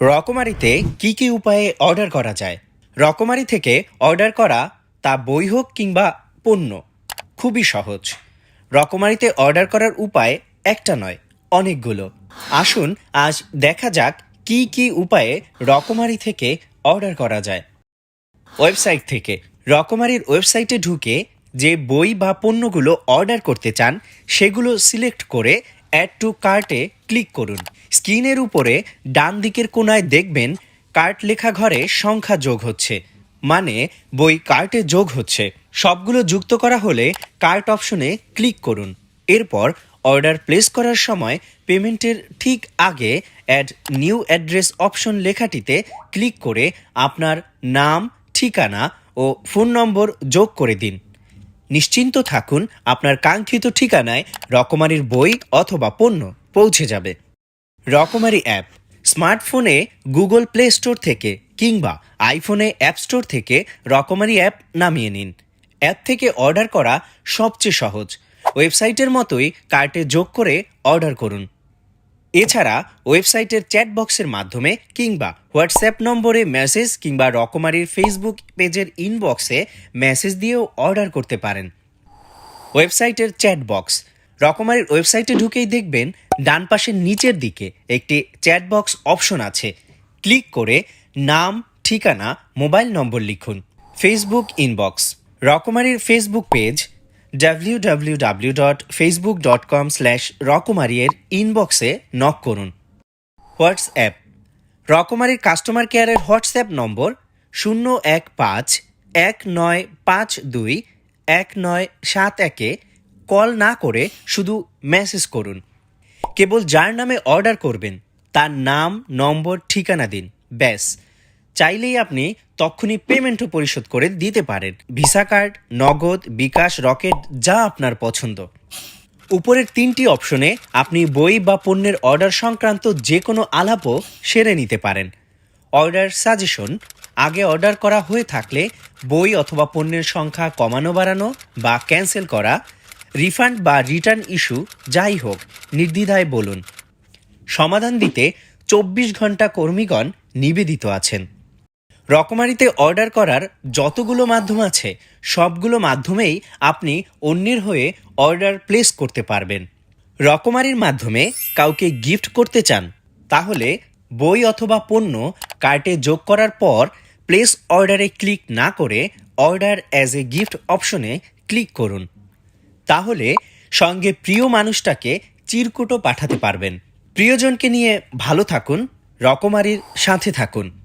রকমারিতে কি কি উপায়ে অর্ডার করা যায়? রকমারি থেকে অর্ডার করা তা বই হোক কিংবা পণ্য, খুবই সহজ। রকমারিতে অর্ডার করার উপায় একটা নয়, অনেকগুলো। আসুন, আজ দেখা যাক কি কি উপায়ে রকমারি থেকে অর্ডার করা যায়। ওয়েবসাইট থেকে। রকমারির ওয়েবসাইটে ঢুকে যে বই বা পণ্যগুলো অর্ডার করতে চান, সেগুলো সিলেক্ট করে অ্যাড টু কার্টে ক্লিক করুন। স্ক্রিনের উপরে ডান দিকের কোনায় দেখবেন কার্ট লেখা ঘরে সংখ্যা যোগ হচ্ছে। মানে বই কার্টে যোগ হচ্ছে। সবগুলো যুক্ত করা হলে কার্ট অপশনে ক্লিক করুন। এরপর অর্ডার প্লেস করার সময় পেমেন্টের ঠিক আগে অ্যাড নিউ অ্যাড্রেস অপশন লেখাটিতে ক্লিক করে আপনার নাম, ঠিকানা ও ফোন নম্বর যোগ করে দিন। নিশ্চিন্ত থাকুন, আপনার কাঙ্ক্ষিত ঠিকানায় রকমারির বই অথবা পণ্য পৌঁছে যাবে। রকমারি অ্যাপ, স্মার্টফোনে গুগল প্লে স্টোর থেকে কিংবা আইফোনে অ্যাপ স্টোর থেকে রকমারি অ্যাপ নামিয়ে নিন। অ্যাপ থেকে অর্ডার করা সবচেয়ে সহজ। ওয়েবসাইটের মতোই কার্টে যোগ করে অর্ডার করুন। এছাড়া ওয়েবসাইটের চ্যাট বক্সের মাধ্যমে কিংবা হোয়াটসঅ্যাপ নম্বরে মেসেজ কিংবা রকমারির ফেসবুক পেজের ইনবক্সে মেসেজ দিয়েও অর্ডার করতে পারেন। ওয়েবসাইটের চ্যাট বক্স। রকমারির ওয়েবসাইটে ঢুকেই দেখবেন ডান পাশের নিচের দিকে একটি চ্যাট বক্স অপশন আছে। ক্লিক করে নাম, ঠিকানা, মোবাইল নম্বর লিখুন। Facebook inbox. রকমারির Facebook page W dot Facebook dot com slash Rokomari এর ইনবক্সে নক করুন। হোয়াটসঅ্যাপ রকমারির কাস্টমার কেয়ারের হোয়াটসঅ্যাপ নম্বর শূন্য এক পাঁচ এক নয় পাঁচ দুই এক নয় সাত একে কল না করে শুধু মেসেজ করুন। কেবল যার নামে অর্ডার করবেন, তার নাম, নম্বর, ঠিকানা দিন। ব্যাস। চাইলেই আপনি তখনই পেমেন্টও পরিশোধ করে দিতে পারেন। ভিসা কার্ড নগদ, বিকাশ, রকেট, যা আপনার পছন্দ। উপরের তিনটি অপশনে আপনি বই বা পণ্যের অর্ডার সংক্রান্ত যে কোনো আলাপও সেরে নিতে পারেন। অর্ডার সাজেশন আগে অর্ডার করা হয়ে থাকলে বই অথবা পণ্যের সংখ্যা কমানো, বাড়ানো বা ক্যান্সেল করা রিফান্ড বা রিটার্ন ইস্যু যাই হোক, নির্দ্বিধায় বলুন। সমাধান দিতে চব্বিশ ঘণ্টা কর্মীগণ নিবেদিত আছেন। রকমারিতে অর্ডার করার যতগুলো মাধ্যম আছে, সবগুলো মাধ্যমেই আপনি অন্যের হয়ে অর্ডার প্লেস করতে পারবেন। রকমারির মাধ্যমে কাউকে গিফট করতে চান, তাহলে বই অথবা পণ্য কার্টে যোগ করার পর প্লেস অর্ডারে ক্লিক না করে অর্ডার অ্যাজ এ গিফট অপশনে ক্লিক করুন। তাহলে সঙ্গে প্রিয় মানুষটাকে চিরকুটও পাঠাতে পারবেন। প্রিয়জনকে নিয়ে ভালো থাকুন, রকমারির সাথে থাকুন।